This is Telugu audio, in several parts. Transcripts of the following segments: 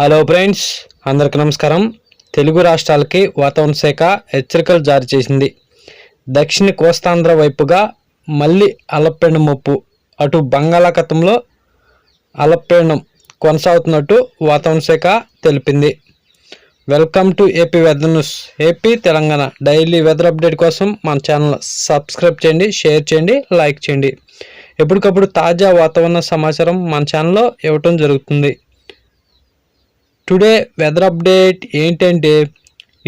హలో ఫ్రెండ్స్ అందరికి నమస్కారం. తెలుగు రాష్ట్రాలకి వాతావరణ శాఖ హెచ్చరికలు జారీ చేసింది. దక్షిణ కోస్తాంధ్ర వైపుగా మళ్ళీ అలపెండ ముప్పు. అటు బంగాళాఖాతంలో అలపెండం కొనసాగుతున్నట్టు వాతావరణ శాఖ తెలిపింది. Welcome to AP weather news AP Telangana daily weather update కోసం మన ఛానల్ సబ్స్క్రైబ్ చేయండి షేర్ చేయండి లైక్ చేయండి. ఎప్పటికప్పుడు తాజా వాతావరణ సమాచారం మన ఛానల్లో ఇవ్వటం జరుగుతుంది. టుడే వెదర్ అప్డేట్ ఏంటంటే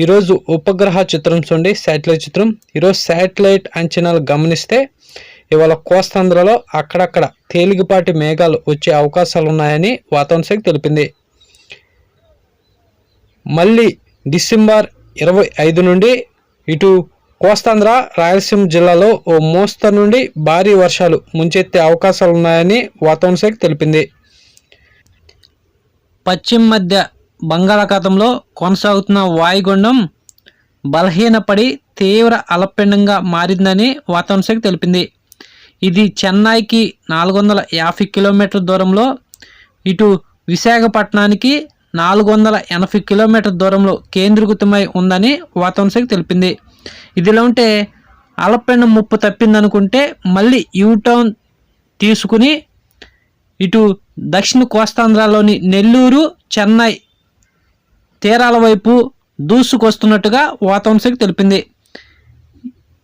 ఈరోజు ఉపగ్రహ చిత్రం చూడండి శాటిలైట్ చిత్రం. ఈరోజు శాటిలైట్ అంచనాలు గమనిస్తే ఇవాళ కోస్తాంధ్రలో అక్కడక్కడ తేలికపాటి మేఘాలు వచ్చే అవకాశాలు ఉన్నాయని వాతావరణ శాఖ తెలిపింది. మళ్ళీ డిసెంబర్ ఇరవై ఐదు నుండి ఇటు కోస్తాంధ్ర రాయలసీమ జిల్లాలో ఓ మోస్తరు నుండి భారీ వర్షాలు ముంచెత్తే అవకాశాలు ఉన్నాయని వాతావరణ శాఖ తెలిపింది. పశ్చిమ మధ్య బంగాళాఖాతంలో కొనసాగుతున్న వాయుగుండం బలహీనపడి తీవ్ర అలపిండంగా మారిందని వాతావరణ శాఖ తెలిపింది. ఇది చెన్నైకి నాలుగు వందల యాభై కిలోమీటర్ల దూరంలో ఇటు విశాఖపట్నానికి నాలుగు వందల ఎనభై కిలోమీటర్ల దూరంలో కేంద్రీకృతమై ఉందని వాతావరణ శాఖ తెలిపింది. ఇదిలా ఉంటే అలపెండం ముప్పు తప్పిందనుకుంటే మళ్ళీ యూటర్న్ తీసుకుని ఇటు దక్షిణ కోస్తాంధ్రలోని నెల్లూరు చెన్నై తీరాల వైపు దూసుకొస్తున్నట్టుగా వాతావరణ శాఖ తెలిపింది.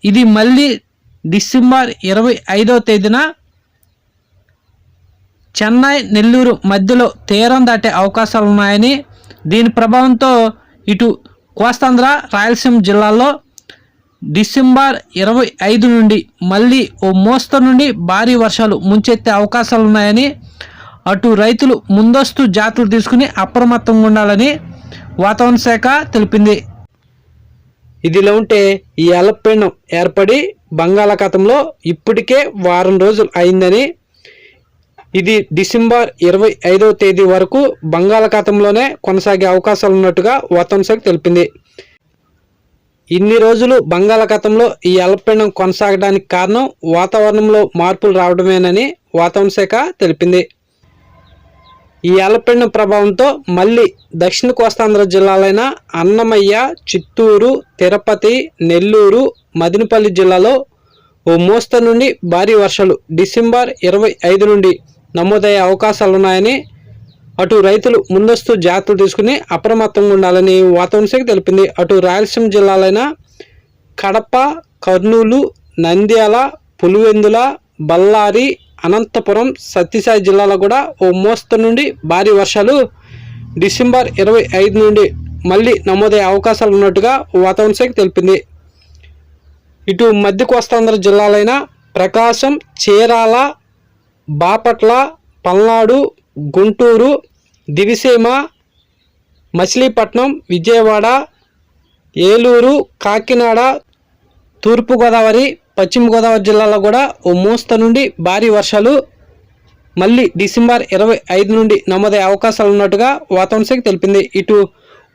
ఇది మళ్ళీ డిసెంబర్ ఇరవై ఐదో తేదీన చెన్నై నెల్లూరు మధ్యలో తీరం దాటే అవకాశాలు ఉన్నాయని దీని ప్రభావంతో ఇటు కోస్తాంధ్ర రాయలసీమ జిల్లాల్లో డిసెంబర్ ఇరవై ఐదు నుండి మళ్ళీ ఓ మోస్తరు నుండి భారీ వర్షాలు ముంచెత్తే అవకాశాలు ఉన్నాయని అటు రైతులు ముందస్తు జాగ్రత్తలు తీసుకుని అప్రమత్తంగా ఉండాలని వాతావరణ శాఖ తెలిపింది. ఇదిలా ఉంటే ఈ అలపెండం ఏర్పడి బంగాళాఖాతంలో ఇప్పటికే వారం రోజులు అయిందని ఇది డిసెంబర్ ఇరవై ఐదవ తేదీ వరకు బంగాళాఖాతంలోనే కొనసాగే అవకాశాలు ఉన్నట్టుగా వాతావరణ శాఖ తెలిపింది. ఇన్ని రోజులు బంగాళాఖాతంలో ఈ అల్పపీడనం కొనసాగడానికి కారణం వాతావరణంలో మార్పులు రావడమేనని వాతావరణ శాఖ తెలిపింది. ఈ అల్పపీడనం ప్రభావంతో మళ్ళీ దక్షిణ కోస్తాంధ్ర జిల్లాలైన అన్నమయ్య చిత్తూరు తిరుపతి నెల్లూరు మదినపల్లి జిల్లాలో ఓ మోస్తరు నుండి భారీ వర్షాలు డిసెంబర్ ఇరవై ఐదు నుండి నమోదయ్యే అవకాశాలున్నాయని అటు రైతులు ముందస్తు జాగ్రత్తలు తీసుకుని అప్రమత్తంగా ఉండాలని వాతావరణ శాఖ తెలిపింది. అటు రాయలసీమ జిల్లాలైన కడప కర్నూలు నంద్యాల పులివెందుల బళ్ళారి అనంతపురం సత్యసాయి జిల్లాలో కూడా ఓ మోస్తరు నుండి భారీ వర్షాలు డిసెంబర్ ఇరవై ఐదు నుండి మళ్ళీ నమోదయ్యే అవకాశాలు ఉన్నట్టుగా వాతావరణ శాఖ తెలిపింది. ఇటు మధ్య కోస్తాంధ్ర జిల్లాలైన ప్రకాశం చీరాల బాపట్ల పల్నాడు గుంటూరు దివిసీమ మచిలీపట్నం విజయవాడ ఏలూరు కాకినాడ తూర్పుగోదావరి పశ్చిమ గోదావరి జిల్లాలో కూడా ఓ మోస్త నుండి భారీ వర్షాలు మళ్ళీ డిసెంబర్ ఇరవై ఐదు నుండి నమోదయ్యే అవకాశాలు ఉన్నట్టుగా వాతావరణ శాఖ తెలిపింది. ఇటు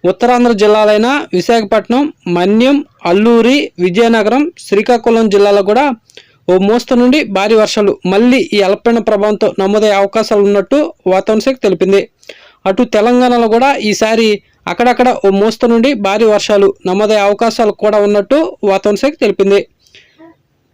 ఉత్తరాంధ్ర జిల్లాలైన విశాఖపట్నం మన్యం అల్లూరి విజయనగరం శ్రీకాకుళం జిల్లాలో కూడా ఓ మోస్త నుండి భారీ వర్షాలు మళ్ళీ ఈ అల్పపీడన ప్రభావంతో నమోదయ్యే అవకాశాలు ఉన్నట్టు వాతావరణ శాఖ తెలిపింది. అటు తెలంగాణలో కూడా ఈసారి అక్కడక్కడ ఓ మోస్త నుండి భారీ వర్షాలు నమోదయ్యే అవకాశాలు కూడా ఉన్నట్టు వాతావరణ శాఖ తెలిపింది.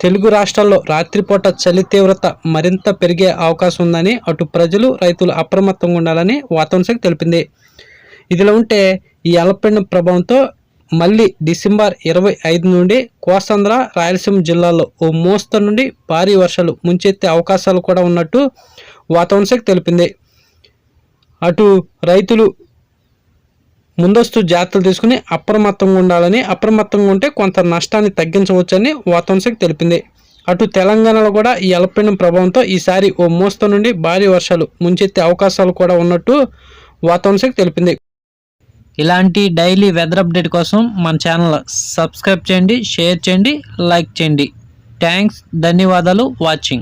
తెలుగు రాష్ట్రాల్లో రాత్రిపూట చలి తీవ్రత మరింత పెరిగే అవకాశం ఉందని అటు ప్రజలు రైతులు అప్రమత్తంగా ఉండాలని వాతావరణ శాఖ తెలిపింది. ఇదిలా ఉంటే ఈ అల్పపీడనం ప్రభావంతో మళ్ళీ డిసెంబర్ ఇరవై ఐదు నుండి కోస్తాంధ్ర రాయలసీమ జిల్లాల్లో ఓ మోస్తరు నుండి భారీ వర్షాలు ముంచెత్తే అవకాశాలు కూడా ఉన్నట్టు వాతావరణ శాఖ తెలిపింది. అటు రైతులు ముందస్తు జాగ్రత్తలు తీసుకుని అప్రమత్తంగా ఉండాలని అప్రమత్తంగా ఉంటే కొంత నష్టాన్ని తగ్గించవచ్చని వాతావరణ శాఖ తెలిపింది. అటు తెలంగాణలో కూడా ఈ అల్పపీడనం ప్రభావంతో ఈసారి ఓ మోస్త నుండి భారీ వర్షాలు ముంచెత్తే అవకాశాలు కూడా ఉన్నట్టు వాతావరణ శాఖ తెలిపింది. ఇలాంటి డైలీ వెదర్ అప్డేట్ కోసం మన ఛానల్ సబ్స్క్రైబ్ చేయండి షేర్ చేయండి లైక్ చేయండి. థ్యాంక్స్ ధన్యవాదాలు వాచింగ్.